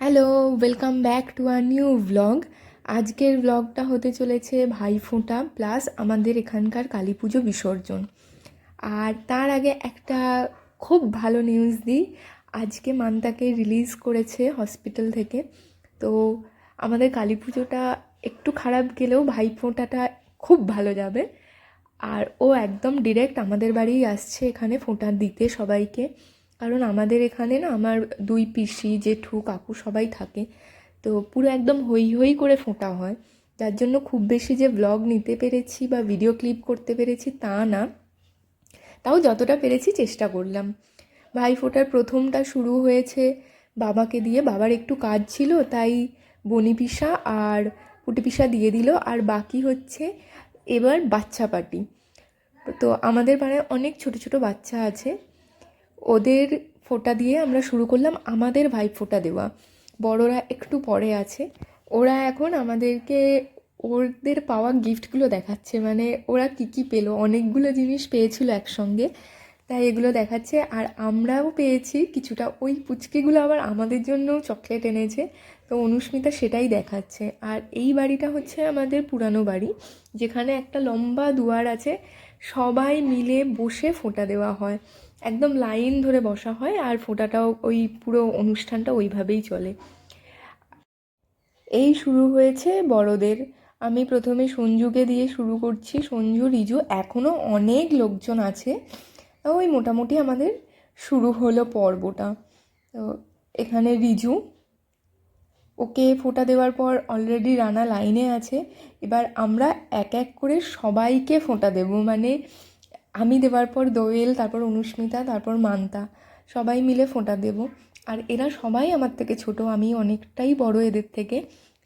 Hello welcome back to a new vlog আজকের ভ্লগটা হতে চলেছে ভাইফোঁটা প্লাস আমাদের এখানকার কালী পুজো বিসর্জন। আর তার আগে একটা খুব ভালো নিউজ দিই। আজকে মান্তাকে রিলিজ করেছে হসপিটাল থেকে। তো আমাদের কালী পুজোটা একটু খারাপ গেলেও ভাইফোঁটাটা খুব ভালো যাবে। আর ও একদম ডিরেক্ট আমাদের বাড়িই আসছে এখানে ফোঁটা দিতে সবাইকে। কারণ আমাদের এখানে না আমার দুই পিসি, জেঠু, কাকু সবাই থাকে। তো পুরো একদম হই হই করে ফোঁটা হয়। যার জন্য খুব বেশি যে ব্লগ নিতে পেরেছি বা ভিডিও ক্লিপ করতে পেরেছি তা না। তাও যতটা পেরেছি চেষ্টা করলাম। ভাই ফোটার প্রথমটা শুরু হয়েছে বাবাকে দিয়ে। বাবার একটু কাজ ছিল, তাই বনি পিসা আর পুটি পিসা দিয়ে দিল। আর বাকি হচ্ছে এবার বাচ্চা পার্টি। তো আমাদের পাড়ায় অনেক ছোট ছোট বাচ্চা আছে। ওদের ফোঁটা দিয়ে আমরা শুরু করলাম আমাদের ভাই ফোঁটা দেওয়া। বড়রা একটু পরে আছে। ওরা এখন আমাদেরকে ওদের পাওয়া গিফটগুলো দেখাচ্ছে। মানে ওরা কী কী পেল? অনেকগুলো জিনিস পেয়েছিল একসঙ্গে। তাই এগুলো দেখাচ্ছে। আর আমরাও পেয়েছি কিছুটা। ওই পুচকিগুলো আবার আমাদের জন্যও চকলেট এনেছে। তো অনুস্মিতা সেটাই দেখাচ্ছে। আর এই বাড়িটা হচ্ছে আমাদের পুরানো বাড়ি। যেখানে একটা লম্বা দুয়ার আছে। সবাই মিলে বসে ফোঁটা দেওয়া হয়। একদম লাইন ধরে বসা হয় আর ফোঁটাটাও ওই পুরো অনুষ্ঠানটা ওইভাবেই চলে। এই শুরু হয়েছে বড়দের। আমি প্রথমে সঞ্জুকে দিয়ে শুরু করছি। সঞ্জু, রিজু এখনও অনেক লোকজন আছে। ওই মোটামুটি আমাদের শুরু হলো পর্বটা। তো এখানে রিজু, ওকে ফোঁটা দেওয়ার পর অলরেডি রানা লাইনে আছে। এবার আমরা এক এক করে সবাইকে ফোঁটা দেব। মানে আমি দেওয়ার পর দোয়েল, তারপর অনুস্মিতা, তারপর মান্তা, সবাই মিলে ফোঁটা দেব। আর এরা সবাই আমার থেকে ছোট, আমি অনেকটাই বড় এদের থেকে।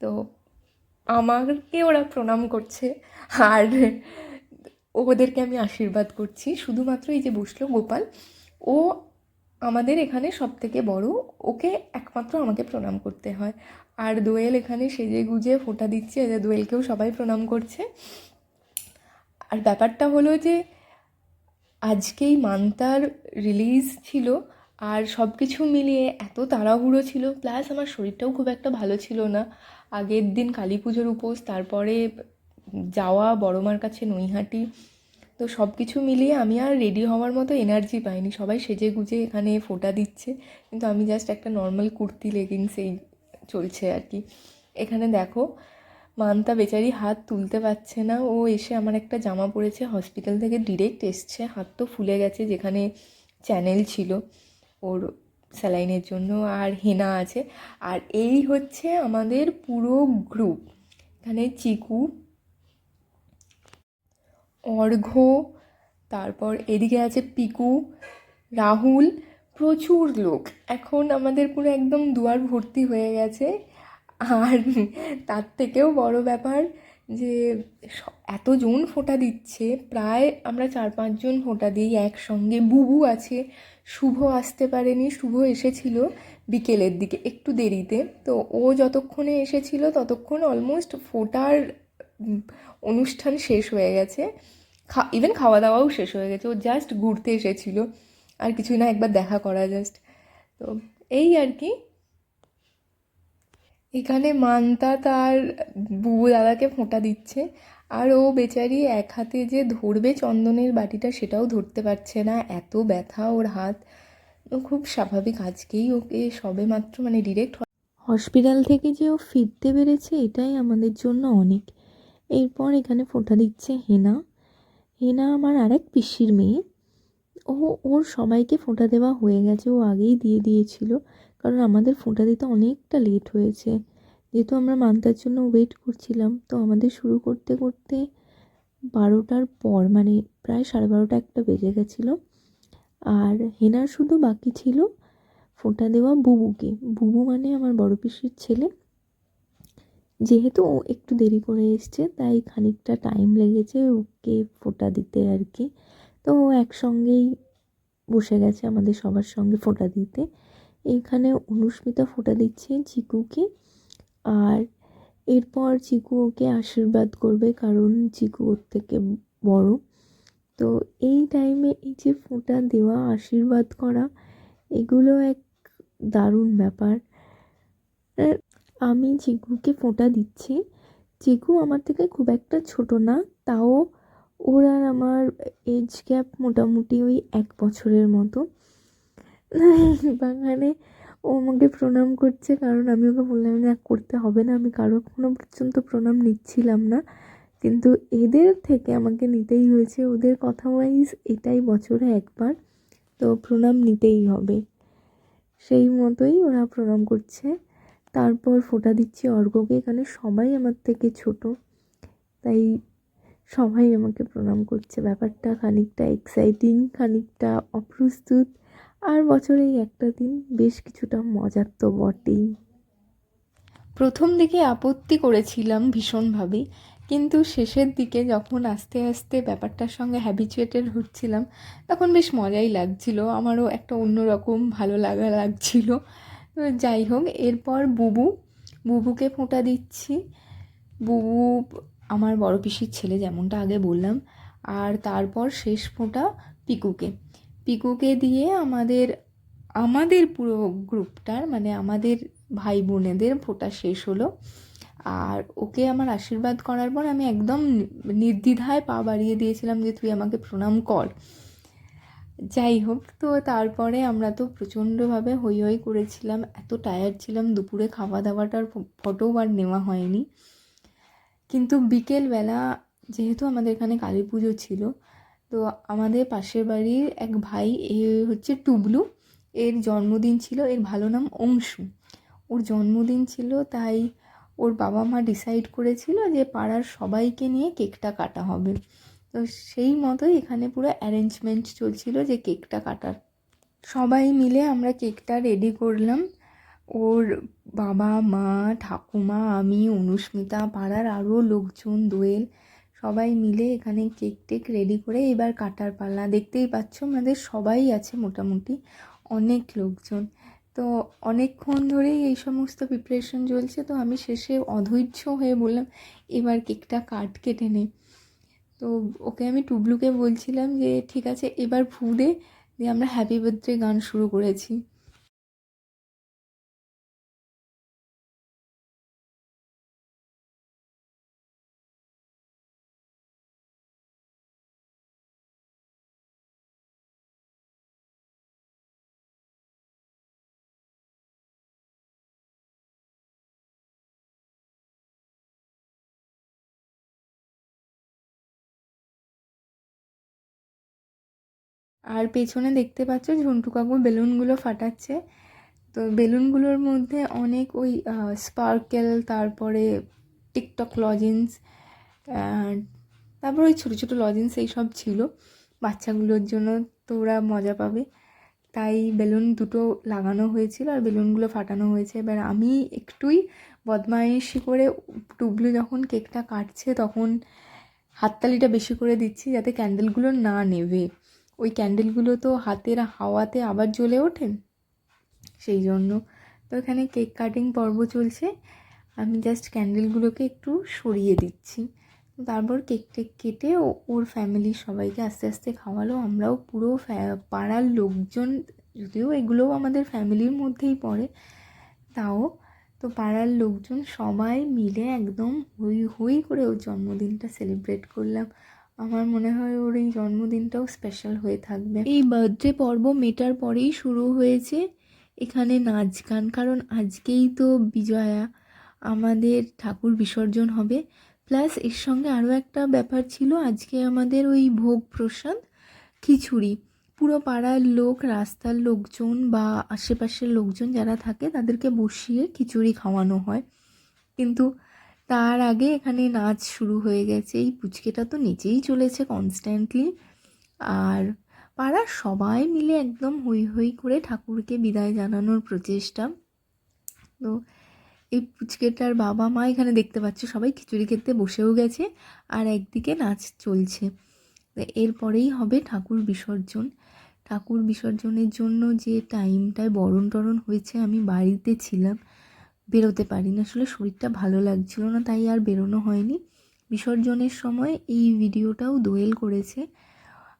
তো আমাকে ওরা প্রণাম করছে। আর ওদেরকে আমি আশীর্বাদ করছি। শুধুমাত্র এই যে বসল গোপাল, ও আমাদের এখানে সব থেকে বড়, ওকে একমাত্র আমাকে প্রণাম করতে হয়। আর দোয়েল এখানে সেজে গুজে ফোঁটা দিচ্ছে দোয়েলকেও সবাই প্রণাম করছে। আর ব্যাপারটা হলো যে আজকেই মান্তার রিলিজ ছিল আর সব কিছু মিলিয়ে এত তাড়াহুড়ো ছিল প্লাস আমার শরীরটাও খুব একটা ভালো ছিল না। আগের দিন কালী পুজোর উপোস, তারপরে যাওয়া বড়মার কাছে নৈহাটি, তো সব কিছু মিলিয়ে আমি আর রেডি হওয়ার মতো এনার্জি পাইনি। সবাই সেজে গুজে এখানে ফোটা দিচ্ছে, কিন্তু আমি জাস্ট একটা নর্মাল কুর্তি লেগিংসেই চলছে আর কি। এখানে দেখো মান্তা বেচারি হাত তুলতে পারছে না। ও এসে আমার একটা জামা পরেছে হসপিটাল থেকে ডিরেক্ট এসছে। হাত তো ফুলে গেছে, যেখানে চ্যানেল ছিল ওর স্যালাইনের জন্য। আর হেনা আছে। আর এই হচ্ছে আমাদের পুরো গ্রুপ এখানে চিকু অর্ঘ্য তারপর এদিকে আছে পিকু, রাহুল, প্রচুর লোক। এখন আমাদের পুরো একদম দুয়ার ভর্তি হয়ে গেছে। আর তার থেকেও বড় ব্যাপার যে এতজন ফোঁটা দিচ্ছে, প্রায় আমরা চার পাঁচজন ফোঁটা দিই একসঙ্গে। বুবু আছে, শুভ আসতে পারেনি, শুভ এসেছিল বিকেলের দিকে, একটু দেরিতে। তো ও যতক্ষণে এসেছিল ততক্ষণ অলমোস্ট ফোটার অনুষ্ঠান শেষ হয়ে গেছে। খা ইভেন খাওয়া দাওয়াও শেষ হয়ে গেছে, ও জাস্ট ঘুরতে এসেছিল। আর কিছুই না, একবার দেখা করা জাস্ট তো এই আর কি। এখানে মান্তা তার বুবু দাদাকে ফোঁটা দিচ্ছে, আর ও বেচারি এক হাতে যে ধরবে চন্দনের বাটিটা সেটাও ধরতে পারছে না, এত ব্যথা ওর হাত। খুব স্বাভাবিক, আজকেই ওকে সবে মাত্র মানে ডিরেক্ট হসপিটাল থেকে যে ও ফিরতে পেরেছে, এটাই আমাদের জন্য অনেক। এরপর এখানে ফোঁটা দিচ্ছে হেনা। হেনা আমার আরেক পিসির মেয়ে। ও, ওর সবাইকে ফোঁটা দেওয়া হয়ে গেছে, ও আগেই দিয়ে দিয়েছিল। কারণ আমাদের ফোঁটা দিতে অনেকটা লেট হয়েছে। যেহেতু আমরা মান্তার জন্য ওয়েট করছিলাম, তো আমাদের শুরু করতে করতে বারোটার পর মানে প্রায় সাড়ে বারোটা একটা বেজে গেছিল। আর হেনার শুধু বাকি ছিল ফোঁটা দেওয়া বুবুকে। বুবু মানে আমার বড় পিসির ছেলে। যেহেতু ও একটু দেরি করে এসছে, তাই খানিকটা টাইম লেগেছে ওকে ফোঁটা দিতে আর কি। তো ও একসঙ্গেই বসে গেছে আমাদের সবার সঙ্গে ফোঁটা দিতে। এইখানে অনুস্মিতা ফোঁটা দিচ্ছে চিকুকে আর এরপর চিকু ওকে আশীর্বাদ করবে কারণ চিকু ওর থেকে বড়। তো এই টাইমে এই যে ফোঁটা দেওয়া, আশীর্বাদ করা, এগুলো এক দারুণ ব্যাপার। আমি চিকুকে ফোঁটা দিচ্ছি। চিকু আমার থেকে খুব একটা ছোট না, তাও ওর আর আমার এজ গ্যাপ মোটামুটি ওই এক বছরের মতো। বাগানে ও আমাকে প্রণাম করছে কারণ আমি ওকে বললাম না, করতে হবে না। আমি কারও কোনো পর্যন্ত প্রণাম নিচ্ছিলাম না। কিন্তু এদের থেকে আমাকে নিতেই হয়েছে। ওদের কথা ওয়াইজ এটাই বছরে একবার। তো প্রণাম নিতেই হবে। সেই মতোই ওরা প্রণাম করছে। তারপর ফোটা দিচ্ছি অর্ঘ্যকে এখানে সবাই আমার থেকে ছোট। তাই সবাই আমাকে প্রণাম করছে। ব্যাপারটা খানিকটা এক্সাইটিং খানিকটা অপ্রস্তুত। আর বছরে এই একটা দিন বেশ কিছুটা মজার তো বটেই। প্রথম দিকে আপত্তি করেছিলাম ভীষণভাবে, কিন্তু শেষের দিকে যখন আস্তে আস্তে ব্যাপারটার সঙ্গে হ্যাবিচুয়েটেড হচ্ছিলাম, তখন বেশ মজাই লাগছিল। আমারও একটা অন্যরকম ভালো লাগা লাগছিল। যাই হোক, এরপর বুবু, বুবুকে ফোঁটা দিচ্ছি। বুবু, আমার বড় পিসির ছেলে যেমনটা আগে বললাম, আর তারপর শেষ ফোঁটা পিকুকে। পিকুকে দিয়ে আমাদের আমাদের পুরো গ্রুপটার মানে আমাদের ভাই বোনেদের ফোঁটা শেষ হলো। আর ওকে আমার আশীর্বাদ করার পর আমি একদম নির্দ্বিধায় পা বাড়িয়ে দিয়েছিলাম যে তুই আমাকে প্রণাম কর। যাই হোক, তো তারপরে আমরা তো প্রচণ্ডভাবে হই হই করেছিলাম, এত টায়ার্ড ছিলাম, দুপুরে খাওয়া দাওয়াটার ফটোও আর নেওয়া হয়নি। কিন্তু বিকেলবেলা যেহেতু আমাদের এখানে কালী পুজো ছিল তো আমাদের পাশের বাড়ির এক ভাই, এ হচ্ছে টুবলু। এর জন্মদিন ছিল, এর ভালো নাম অংশু। ওর জন্মদিন ছিল, তাই ওর বাবা মা ডিসাইড করেছিল যে পাড়ার সবাইকে নিয়ে কেকটা কাটা হবে। তো সেই মতোই এখানে পুরো অ্যারেঞ্জমেন্ট চলছিল যে কেকটা কাটার। সবাই মিলে আমরা কেকটা রেডি করলাম। ওর বাবা মা, ঠাকুমা, আমি, অনুস্মিতা, পাড়ার আরও লোকজন, দোয়েল সবাই মিলে এখানে কেক টেক রেডি করে এবার কাটার পাল্লা দেখতেই পাচ্ছ আমাদের সবাই আছে মোটামুটি অনেক লোকজন। তো অনেকক্ষণ ধরেই এই সমস্ত প্রিপারেশন চলছে। তো আমি শেষে অধৈর্য হয়ে বললাম, এবার কেকটা কাট, কেটে নে তো ওকে আমি টুবলুকে বলছিলাম যে, ঠিক আছে, এবার ফু দে দিয়ে আমরা হ্যাপি বার্থডে গান শুরু করেছি। আর পেছনে দেখতে পাচ্ছ ঝন্টু কাকু বেলুনগুলো ফাটাচ্ছে। তো বেলুনগুলোর মধ্যে অনেক ওই স্পার্কেল তারপরে টিকটক লজেন্স তারপর ওই ছোটো ছোটো লজেন্স এইসব ছিল বাচ্চাগুলোর জন্য, তো ওরা মজা পাবে। তাই বেলুন দুটো লাগানো হয়েছিল আর বেলুনগুলো ফাটানো হয়েছে। এবার আমি একটুই বদমাইশি করে টুবলু যখন কেকটা কাটছে তখন হাততালিটা বেশি করে দিচ্ছি যাতে ক্যান্ডেলগুলো না নেবে। ওই ক্যান্ডেলগুলো তো হাতের হাওয়াতে আবার জ্বলে ওঠে? সেই জন্য তো এখানে কেক কাটিং পর্ব চলছে। আমি জাস্ট ক্যান্ডেলগুলোকে একটু সরিয়ে দিচ্ছি। তারপর কেক টেক কেটে ওর ফ্যামিলির সবাইকে আস্তে আস্তে খাওয়ালো। আমরাও পুরো পাড়ার লোকজন, যদিও এগুলোও আমাদের ফ্যামিলির মধ্যেই পড়ে, তাও তো পাড়ার লোকজন সবাই মিলে একদম হই হই করে ওর জন্মদিনটা সেলিব্রেট করলাম। আমার মনে হয় ওর এই জন্মদিনটাও স্পেশাল হয়ে থাকবে। এই বার্থডে পর্ব মেটার পরেই শুরু হয়েছে এখানে নাচ গান, কারণ আজকেই তো বিজয়া আমাদের ঠাকুর বিসর্জন হবে। প্লাস এর সঙ্গে আরও একটা ব্যাপার ছিল, আজকে আমাদের ওই ভোগ প্রসাদ খিচুড়ি। পুরো পাড়ার লোক, রাস্তার লোকজন বা আশেপাশের লোকজন যারা থাকে তাদেরকে বসিয়ে খিচুড়ি খাওয়ানো হয়। কিন্তু তার আগে এখানে নাচ শুরু হয়ে গেছে। এই পুচকেটা তো নিচেই চলেছে কনস্ট্যান্টলি আর পাড়ার সবাই মিলে একদম হই হই করে ঠাকুরকে বিদায় জানানোর প্রচেষ্টা। তো এই পুচকেটার বাবা মা এখানে দেখতে পাচ্ছে, সবাই খিচুড়ি খেতে বসেও গেছে আর একদিকে নাচ চলছে। এরপরেই হবে ঠাকুর বিসর্জন। ঠাকুর বিসর্জনের জন্য যে টাইমটায় বরণ টরণ হয়েছে, আমি বাড়িতে ছিলাম। বেরোতে পারিনি। আসলে শরীরটা ভালো লাগছিল না, তাই আর বেরোনো হয়নি। বিসর্জনের সময় এই ভিডিওটাও দোয়েল করেছে।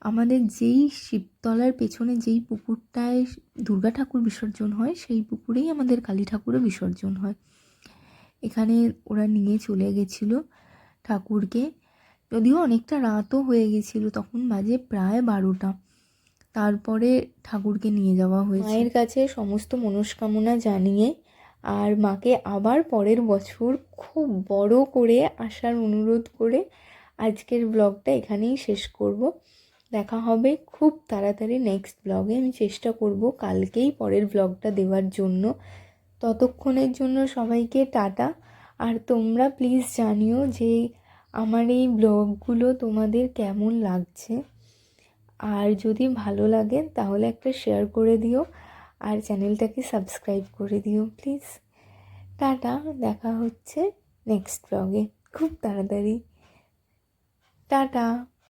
আমাদের যেই শিবতলার পেছনে যেই পুকুরটায় দুর্গা ঠাকুর বিসর্জন হয়, সেই পুকুরেই আমাদের কালী ঠাকুরও বিসর্জন হয়। এখানে ওরা নিয়ে চলে গেছিল ঠাকুরকে। যদিও অনেকটা রাতও হয়ে গেছিল, তখন বাজে প্রায় বারোটা। তারপরে ঠাকুরকে নিয়ে যাওয়া হয়েছে। মায়ের কাছে সমস্ত মনস্কামনা জানিয়ে আর মাকে আবার পরের বছর খুব বড় করে আসার অনুরোধ করে আজকের ব্লগটা এখানেই শেষ করব। দেখা হবে খুব তাড়াতাড়ি নেক্সট ব্লগে। আমি চেষ্টা করব কালকেই পরের ব্লগটা দেওয়ার জন্য। ততক্ষণের জন্য সবাইকে টাটা। আর তোমরা প্লিজ জানিও যে আমার এই ব্লগগুলো তোমাদের কেমন লাগছে। আর যদি ভালো লাগে তাহলে একটা শেয়ার করে দিও। আর চ্যানেলটাকে সাবস্ক্রাইব করে দিও প্লিজ। টাটা দেখা হচ্ছে নেক্সট ব্লগে খুব তাড়াতাড়ি। টাটা।